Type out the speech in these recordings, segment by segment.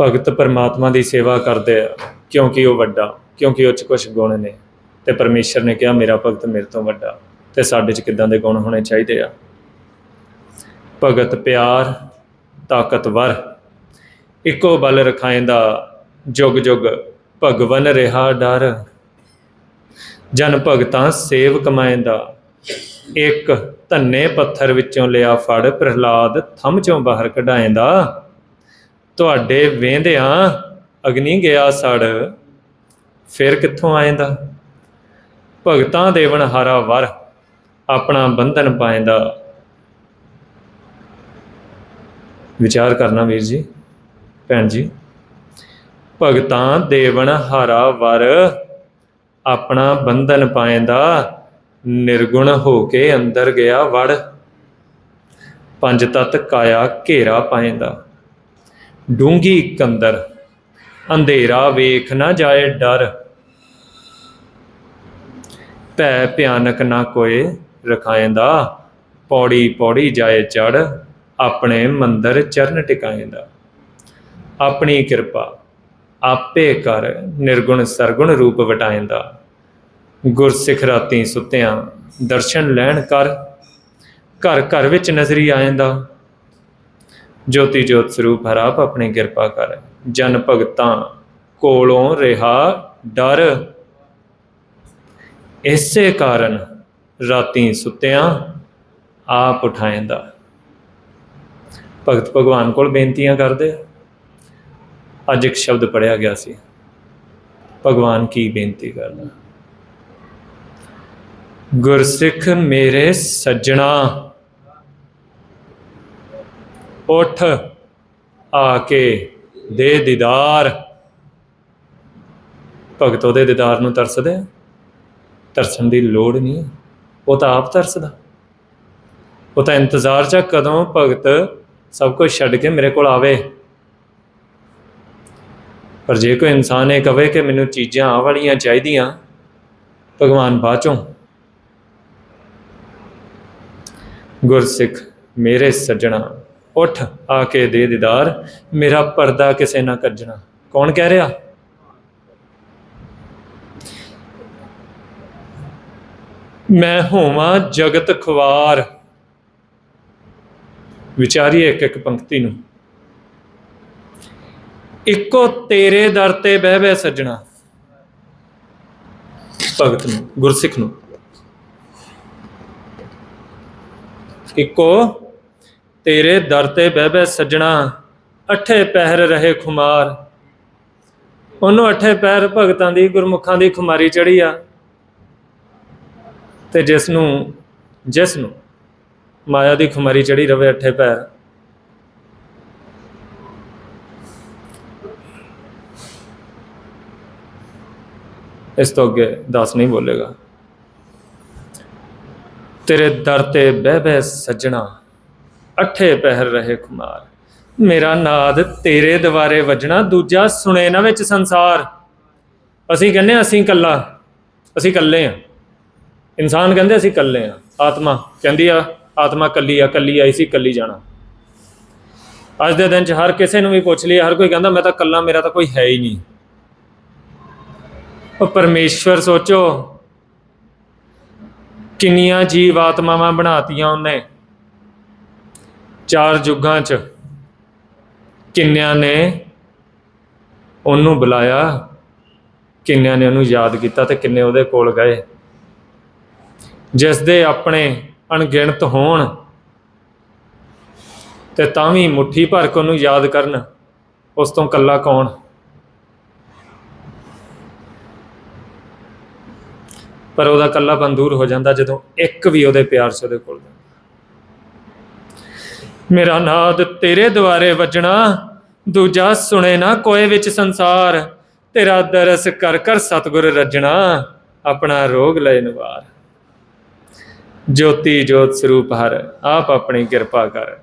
ਭਗਤ ਪਰਮਾਤਮਾ ਦੀ ਸੇਵਾ ਕਰਦੇ ਆ, ਕਿਉਂਕਿ ਉਹ ਵੱਡਾ, ਕਿਉਂਕਿ ਉਹ ਚ ਕੁਝ ਗੁਣ ਨੇ। ਤੇ ਪਰਮੇਸ਼ਰ ਨੇ ਕਿਹਾ, ਮੇਰਾ ਭਗਤ ਮੇਰੇ ਤੋਂ ਵੱਡਾ, ਤੇ ਸਾਡੇ ਚ ਕਿਦਾਂ ਦੇ ਗੁਣ ਹੋਣੇ ਚਾਹੀਦੇ ਆ? ਭਗਤ ਪਿਆਰ, ਤਾਕਤਵਰ, ਇੱਕੋ ਬਲ ਰਖਾਇੰਦਾ ਜੁਗ ਜੁਗ ਭਗਵਨ ਰਿਹਾ ਡਰ। ਜਨ ਭਗਤਾਂ ਸੇਵ ਕਮਾਇੰਦਾ, ਇੱਕ ਧੰਨੇ ਪੱਥਰ ਵਿੱਚੋਂ ਲਿਆ ਫੜ, ਪ੍ਰਹਲਾਦ ਥੰਮ ਚੋਂ ਬਾਹਰ ਕਢਾਇੰਦਾ। ਤੁਹਾਡੇ ਵੇਂਦਿਆਂ ਅਗਨੀ ਗਿਆ ਸੜ, ਫਿਰ ਕਿੱਥੋਂ ਆਇੰਦਾ? ਭਗਤਾਂ ਦੇਵਨ ਹਾਰਾ ਵਰ ਆਪਣਾ ਬੰਧਨ ਪਾਇੰਦਾ। ਵਿਚਾਰ ਕਰਨਾ ਵੀਰ ਜੀ, ਭੈਣ ਜੀ, ਭਗਤਾਂ ਦੇਵਨ ਹਾਰਾ ਵਰ ਆਪਣਾ ਬੰਧਨ ਪਾਇੰਦਾ, ਨਿਰਗੁਣ ਹੋ ਕੇ ਅੰਦਰ ਗਿਆ ਵੜ, ਪੰਜ ਤਤ ਕਾਇਆ ਘੇਰਾ ਪਾਇੰਦਾ। ਡੂੰਗੀ ਕੰਦਰ, ਅੰਧੇਰਾ ਵੇਖ ਨਾ ਜਾਏ ਡਰ। ਭੈ ਭਿਆਨਕ ਨਾ ਕੋਏ ਰਖਾਇੰਦਾ, ਪੌੜੀ ਪੌੜੀ ਜਾਏ ਚੜ ਆਪਣੇ ਮੰਦਰ ਚਰਨ ਟਿਕਾਇੰਦਾ। ਆਪਣੀ ਕਿਰਪਾ ਆਪੇ ਕਰ ਨਿਰਗੁਣ ਸਰਗੁਣ ਰੂਪ ਵਟਾਇੰਦਾ। ਗੁਰਸਿੱਖ ਰਾਤੀ ਸੁੱਤਿਆਂ ਦਰਸ਼ਨ ਲੈਣ ਕਰ, ਘਰ ਘਰ ਵਿੱਚ ਨਜ਼ਰੀ ਆਇਂਦਾ। ਜੋਤੀ ਜੋਤ ਸਰੂਪ ਹਰਾਪ ਆਪਣੀ ਕਿਰਪਾ ਕਰ। ਜਨ ਭਗਤਾਂ ਕੋਲੋਂ ਰਿਹਾ ਡਰ। ਇਸੇ ਕਾਰਨ ਰਾਤੀ ਸੁੱਤਿਆਂ ਆਪ ਉਠਾਇੰਦਾ। ਭਗਤ ਭਗਵਾਨ ਕੋਲ ਬੇਨਤੀਆਂ ਕਰਦੇ। ਅੱਜ ਇੱਕ ਸ਼ਬਦ ਪੜਿਆ ਗਿਆ ਸੀ। ਭਗਵਾਨ ਕੀ ਬੇਨਤੀ ਕਰਦਾ ਗੁਰਸਿੱਖ ਮੇਰੇ ਸੱਜਣਾ। ਉਠ ਆ ਕੇ ਦੇ ਦੀਦਾਰ। ਭਗਤ ਉਹਦੇ ਦੀਦਾਰ ਨੂੰ ਤਰਸਦੇ ਤਰਸਣ ਦੀ ਲੋੜ ਨਹੀਂ। ਉਹ ਤਾਂ ਆਪ ਤਰਸਦਾ। ਉਹ ਤਾਂ ਇੰਤਜ਼ਾਰ ਚ ਕਦੋਂ ਭਗਤ ਸਭ ਕੁਝ ਛੱਡ ਕੇ ਮੇਰੇ ਕੋਲ ਆਵੇ। ਪਰ ਜੇ ਕੋਈ ਇਨਸਾਨ ਇਹ ਕਵੇ ਕਿ ਮੈਨੂੰ ਚੀਜ਼ਾਂ ਆ ਵਾਲੀਆਂ ਚਾਹੀਦੀਆਂ, ਭਗਵਾਨ ਬਾਚੋਂ ਗੁਰਸਿੱਖ, ਮੇਰੇ ਸੱਜਣਾ। ਉਠ ਆ ਕੇ ਦੇ ਦੀਦਾਰ, ਮੇਰਾ ਪਰਦਾ ਕਿਸੇ ਨਾ ਕੱਜਣਾ ਕੌਣ ਕਹਿ ਰਿਹਾ? ਮੈਂ ਹੋਵਾਂ ਜਗਤ ਖਵਾਰ ਵਿਚਾਰੀਏ ਇੱਕ ਇੱਕ ਪੰਕਤੀ ਨੂੰ। ਇੱਕੋ ਤੇਰੇ ਦਰ ਤੇ ਬਹਿ ਬਹਿ ਸੱਜਣਾ। ਭਗਤ ਨੂੰ, ਗੁਰਸਿੱਖ ਨੂੰ। ਇੱਕੋ ਤੇਰੇ ਦਰ ਤੇ ਬਹਿ ਬਹਿ ਸੱਜਣਾ, ਅਠੇ ਪਹਿਰ ਰਹੇ ਖੁਮਾਰ। ਉਹਨੂੰ ਅਠੇ ਪਹਿਰ ਭਗਤਾਂ ਦੀ, ਗੁਰਮੁਖਾਂ ਦੀ ਖੁਮਾਰੀ ਚੜੀ ਆ। ਤੇ ਜਿਸ ਨੂੰ ਜਿਸ ਨੂੰ ਮਾਇਆ ਦੀ ਖੁਮਾਰੀ ਚੜੀ ਰਵੇ ਅਠੇ ਪੈਰ ਇਸ ਤੋਂ ਅੱਗੇ ਦਸ ਨਹੀਂ ਬੋਲੇਗਾ। ਤੇਰੇ ਦਰ ਤੇ ਬਹਿ ਬਹਿ ਸੱਜਣਾ ਅਠੇ ਪਹਿਰ ਰਹੇ ਕੁਮਾਰ। ਮੇਰਾ ਨਾਦ ਤੇਰੇ ਦੁਆਰੇ ਵੱਜਣਾ, ਦੂਜਾ ਸੁਣੇ ਨਾ ਵਿੱਚ ਸੰਸਾਰ। ਅਸੀਂ ਕਹਿੰਦੇ ਹਾਂ, ਅਸੀਂ ਕੱਲਾ ਅਸੀਂ ਕੱਲੇ ਆ ਇਨਸਾਨ ਕਹਿੰਦੇ ਅਸੀਂ ਕੱਲੇ ਆ ਆਤਮਾ ਕਹਿੰਦੀ ਆ, ਆਤਮਾ ਕੱਲੀ ਆ ਕੱਲੀ ਆਈ ਸੀ ਕੱਲੀ ਜਾਣਾ। ਅੱਜ ਦੇ ਦਿਨ 'ਚ ਹਰ ਕਿਸੇ ਨੂੰ ਵੀ ਪੁੱਛ ਲਈ ਹਰ ਕੋਈ ਕਹਿੰਦਾ, ਮੈਂ ਤਾਂ ਕੱਲਾ ਮੇਰਾ ਤਾਂ ਕੋਈ ਹੈ ਹੀ ਨਹੀਂ। ਉਹ ਪਰਮੇਸ਼ਵਰ ਸੋਚੋ, ਕਿੰਨੀਆਂ ਜੀਵ ਆਤਮਾਵਾਂ ਬਣਾਤੀਆਂ ਉਹਨੇ। ਚਾਰ ਯੁੱਗਾਂ 'ਚ ਕਿੰਨਿਆਂ ਨੇ ਉਹਨੂੰ ਬੁਲਾਇਆ, ਕਿੰਨਿਆਂ ਨੇ ਉਹਨੂੰ ਯਾਦ ਕੀਤਾ ਤੇ ਕਿੰਨੇ ਉਹਦੇ ਕੋਲ ਗਏ। ਜਿਸ ਦੇ ਆਪਣੇ ਅਣਗਿਣਤ ਹੋਣ ਤੇ ਤਾਂ ਵੀ ਮੁੱਠੀ ਭਰ ਕੇ ਉਹਨੂੰ ਯਾਦ ਕਰਨ, ਉਸ ਤੋਂ ਕੱਲਾ ਕੌਣ? ਪਰ ਉਹਦਾ ਕੱਲਾਪਨ ਦੂਰ ਹੋ ਜਾਂਦਾ ਜਦੋਂ ਇੱਕ ਵੀ ਉਹਦੇ ਪਿਆਰ 'ਚ ਉਹਦੇ ਕੋਲ ਜਾਂਦਾ ਮੇਰਾ ਨਾਦ ਤੇਰੇ ਦੁਆਰੇ ਵੱਜਣਾ, ਦੂਜਾ ਸੁਣੇ ਨਾ ਕੋਏ ਵਿੱਚ ਸੰਸਾਰ, ਤੇਰਾ ਦਰਸ ਕਰ ਕਰ ਸਤਗੁਰ ਰੱਜਣਾ, ਆਪਣਾ ਰੋਗ ਲੈ ਨਿਵਾਰ। ਜੋਤੀ ਜੋਤ ਸਰੂਪ ਹਰ, ਆਪ ਆਪਣੀ ਕਿਰਪਾ ਕਰ।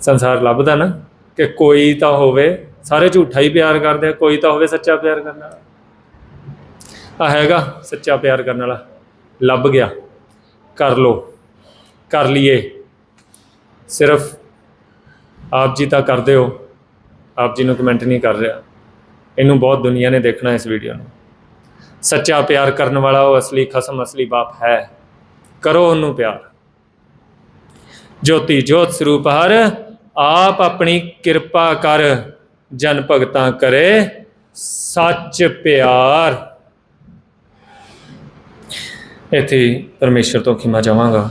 ਸੰਸਾਰ ਲੱਭਦਾ ਨਾ, ਕਿ ਕੋਈ ਤਾਂ ਹੋਵੇ, ਸਾਰੇ ਝੂਠਾ ਹੀ ਪਿਆਰ ਕਰਦੇ ਕੋਈ ਤਾਂ ਹੋਵੇ ਸੱਚਾ ਪਿਆਰ ਕਰਨ ਵਾਲਾ। ਆ ਹੈਗਾ ਸੱਚਾ ਪਿਆਰ ਕਰਨ ਵਾਲਾ। ਲੱਭ ਗਿਆ। ਕਰ ਲੋ ਕਰ ਲਈਏ। ਸਿਰਫ ਆਪ ਜੀ ਤਾਂ ਕਰਦੇ ਹੋ, ਆਪ ਜੀ ਨੂੰ ਕਮੈਂਟ ਨਹੀਂ ਕਰ ਰਿਹਾ। ਇਹਨੂੰ ਬਹੁਤ ਦੁਨੀਆ ਨੇ ਦੇਖਣਾ ਇਸ ਵੀਡੀਓ ਨੂੰ। ਸੱਚਾ ਪਿਆਰ ਕਰਨ ਵਾਲਾ ਉਹ ਅਸਲੀ ਖਸਮ, ਅਸਲੀ ਬਾਪ ਹੈ। ਕਰੋ ਉਹਨੂੰ ਪਿਆਰ। ਜੋਤੀ ਜੋਤ ਸਰੂਪ ਹਰ, ਆਪ ਆਪਣੀ ਕਿਰਪਾ ਕਰ, ਜਨ ਭਗਤਾਂ ਕਰੇ ਸੱਚ ਪਿਆਰ। ਇੱਥੇ ਪਰਮੇਸ਼ਰ ਤੋਂ ਖਿਮਾ ਚਾਹਾਂਗਾ